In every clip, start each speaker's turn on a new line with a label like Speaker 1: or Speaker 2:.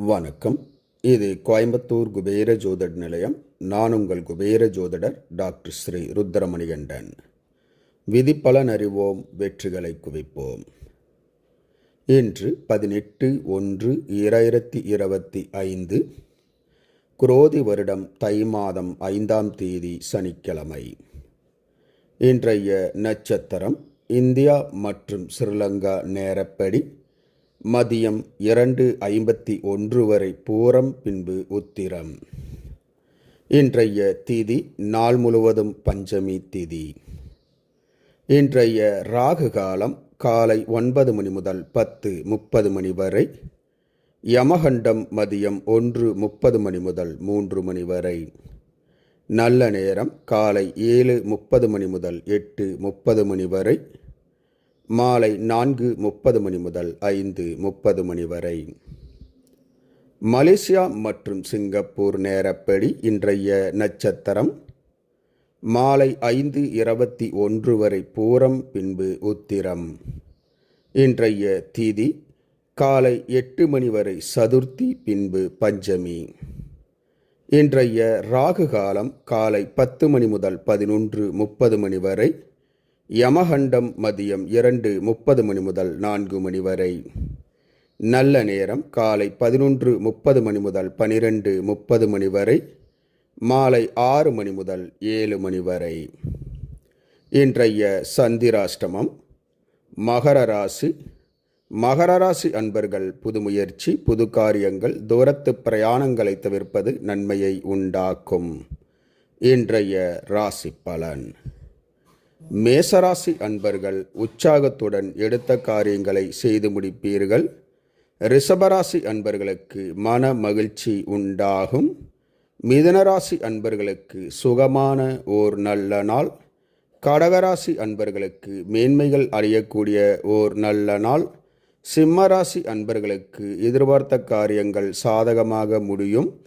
Speaker 1: வணக்கம். இது கோயம்புத்தூர் குபேர ஜோதிட நிலையம். நான் உங்கள் குபேர ஜோதிடர் டாக்டர் ஸ்ரீ ருத்ரமணிகண்டன். விதிப்பலன் அறிவோம் வெற்றிகளை குவிப்போம். இன்று பதினெட்டு ஒன்று இரண்டாயிரத்தி இருபத்தி ஐந்து குரோதி வருடம் தை மாதம் ஐந்தாம் தேதி சனிக்கிழமை. இன்றைய நட்சத்திரம் இந்தியா மற்றும் ஸ்ரீலங்கா நேரப்படி மதியம் இரண்டு ஐம்பத்தி ஒன்று வரை பூரம் பின்பு உத்திரம். இன்றைய திதி நாள் முழுவதும் பஞ்சமி திதி. இன்றைய ராகு காலம் காலை ஒன்பது மணி முதல் பத்து முப்பது மணி வரை. யமகண்டம் மதியம் ஒன்று முப்பது மணி முதல் மூன்று மணி வரை. நல்ல நேரம் காலை ஏழு முப்பது மணி முதல் எட்டு முப்பது மணி வரை. மாலை நான்கு முப்பது மணி முதல் ஐந்து முப்பது மணி வரை. மலேசியா மற்றும் சிங்கப்பூர் நேரப்படி இன்றைய நட்சத்திரம் மாலை ஐந்து இருபத்தி ஒன்று வரை பூரம் பின்பு உத்திரம். இன்றைய தீதி காலை எட்டு மணி வரை சதுர்த்தி பின்பு பஞ்சமி. இன்றைய ராகு காலம் காலை பத்து மணி முதல் பதினொன்று முப்பது மணி வரை யமகண்டம் மதியம் இரண்டு முப்பது மணி முதல் நான்கு மணி வரை. நல்ல நேரம் காலை பதினொன்று முப்பது மணி முதல் பனிரெண்டு முப்பது மணி வரை. மாலை ஆறு மணி முதல் ஏழு மணி வரை. இன்றைய சந்திராஷ்டமம் மகர ராசி. மகர ராசி அன்பர்கள் புது முயற்சி புது காரியங்கள் தூரத்து பிரயாணங்களை தவிர்ப்பது நன்மையை உண்டாக்கும். இன்றைய ராசி பலன். மேசராசி அன்பர்கள் உற்சாகத்துடன் எடுத்த காரியங்களை செய்து முடிப்பீர்கள். ரிஷபராசி அன்பர்களுக்கு மன மகிழ்ச்சி உண்டாகும். மிதனராசி அன்பர்களுக்கு சுகமான ஓர் நல்ல நாள். கடகராசி அன்பர்களுக்கு மேன்மைகள் அறியக்கூடிய ஓர் நல்ல நாள். சிம்மராசி அன்பர்களுக்கு எதிர்பார்த்த காரியங்கள் சாதகமாக முடியும்.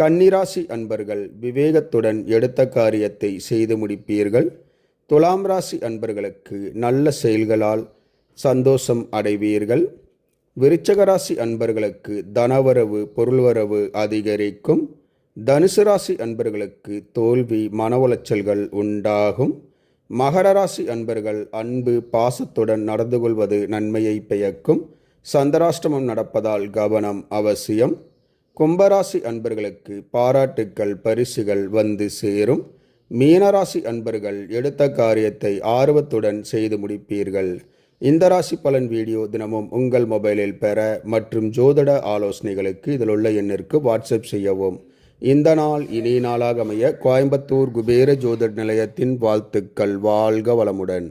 Speaker 1: கன்னிராசி அன்பர்கள் விவேகத்துடன் எடுத்த காரியத்தை செய்து முடிப்பீர்கள். துலாம் ராசி அன்பர்களுக்கு நல்ல செயல்களால் சந்தோஷம் அடைவீர்கள். விருச்சக ராசி அன்பர்களுக்கு தனவரவு பொருள்வரவு அதிகரிக்கும். தனுசு ராசி அன்பர்களுக்கு தோல்வி மன உளைச்சல்கள் உண்டாகும். மகர ராசி அன்பர்கள் அன்பு பாசத்துடன் நடந்து கொள்வது நன்மையை பெயக்கும் சந்திராஷ்டமம் நடப்பதால் கவனம் அவசியம். கும்பராசி அன்பர்களுக்கு பாராட்டுக்கள் பரிசுகள் வந்து சேரும். மீனராசி அன்பர்கள் எடுத்த காரியத்தை ஆர்வத்துடன் செய்து முடிப்பீர்கள். இந்த ராசி பலன் வீடியோ தினமும் உங்கள் மொபைலில் பெற மற்றும் ஜோதிட ஆலோசனைகளுக்கு இதில் உள்ள எண்ணிற்கு வாட்ஸ்அப் செய்யவும். இந்த நாள் இனி நாளாக அமைய கோயம்புத்தூர் குபேர ஜோதிட நிலையத்தின் வாழ்த்துக்கள். வாழ்க வளமுடன்.